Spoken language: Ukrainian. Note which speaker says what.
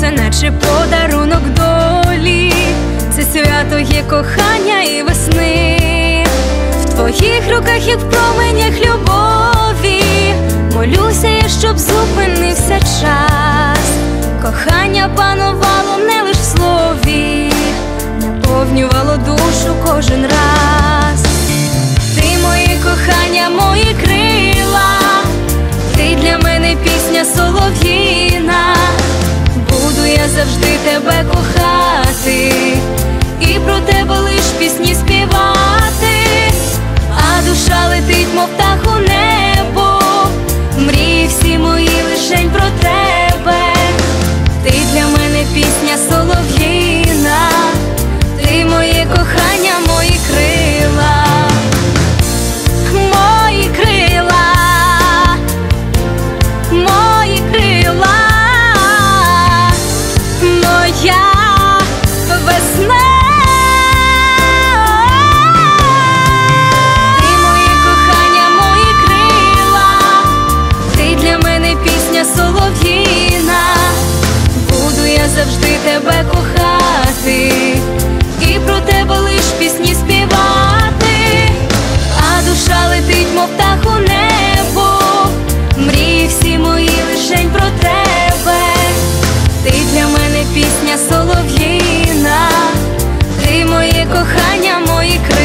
Speaker 1: Це наче подарунок долі, це свято є кохання і весни. В твоїх руках, як в променях любові, молюся я, щоб зупинився час. Кохання панувало не лиш в слові, наповнювало душу кожен раз. завжди тебе кохати, і про тебе лиш пісні співати, а душа летить, мов птах у небо, мрії всі мої лишень про тебе, ти для мене пісня солов'їна, ти моє кохання, мої країни.